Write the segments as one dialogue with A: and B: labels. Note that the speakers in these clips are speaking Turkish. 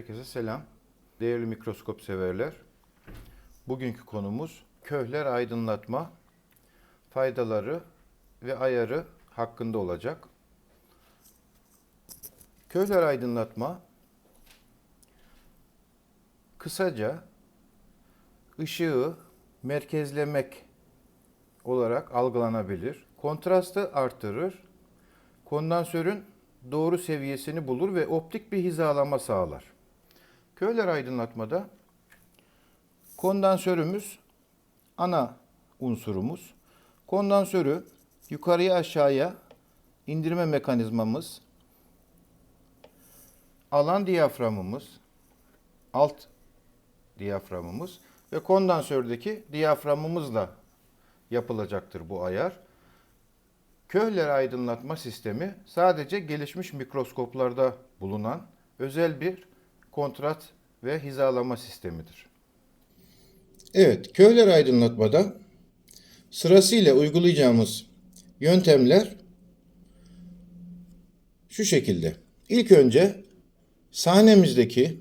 A: Herkese selam. Değerli mikroskop severler. Bugünkü konumuz köhler aydınlatma faydaları ve ayarı hakkında olacak. Köhler aydınlatma kısaca ışığı merkezlemek olarak algılanabilir. Kontrastı artırır. Kondansörün doğru seviyesini bulur ve optik bir hizalama sağlar. Köhler aydınlatmada kondansörümüz ana unsurumuz. Kondansörü yukarıya aşağıya indirme mekanizmamız, alan diyaframımız, alt diyaframımız ve kondansördeki diyaframımızla yapılacaktır bu ayar. Köhler aydınlatma sistemi sadece gelişmiş mikroskoplarda bulunan özel bir kontrat ve hizalama sistemidir. Evet, Köhler aydınlatmada sırasıyla uygulayacağımız yöntemler şu şekilde. İlk önce sahnemizdeki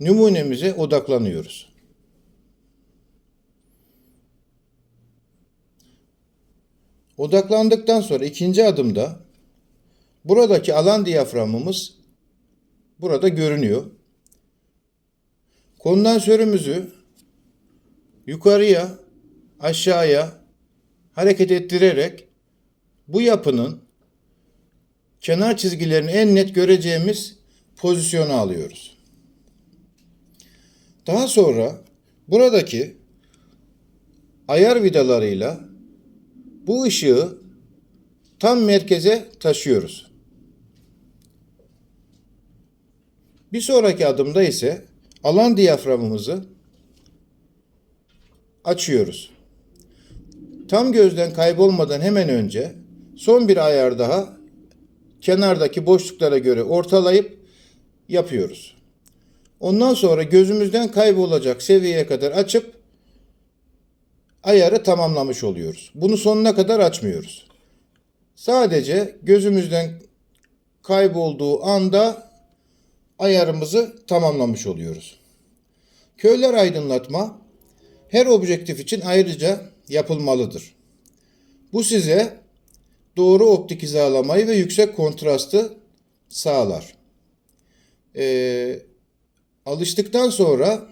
A: numunemize odaklanıyoruz. Odaklandıktan sonra ikinci adımda buradaki alan diyaframımız burada görünüyor. Kondansörümüzü yukarıya, aşağıya hareket ettirerek bu yapının kenar çizgilerini en net göreceğimiz pozisyona alıyoruz. Daha sonra buradaki ayar vidalarıyla bu ışığı tam merkeze taşıyoruz. Bir sonraki adımda ise alan diyaframımızı açıyoruz. Tam gözden kaybolmadan hemen önce son bir ayar daha kenardaki boşluklara göre ortalayıp yapıyoruz. Ondan sonra gözümüzden kaybolacak seviyeye kadar açıp ayarı tamamlamış oluyoruz. Bunu sonuna kadar açmıyoruz. Sadece gözümüzden kaybolduğu anda ayarımızı tamamlamış oluyoruz. Köyler aydınlatma her objektif için ayrıca yapılmalıdır. Bu size doğru optik hizalamayı ve yüksek kontrastı sağlar. Ee, alıştıktan sonra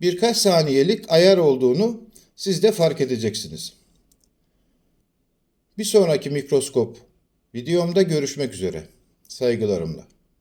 A: birkaç saniyelik ayar olduğunu siz de fark edeceksiniz. Bir sonraki mikroskop videomda görüşmek üzere. Saygılarımla.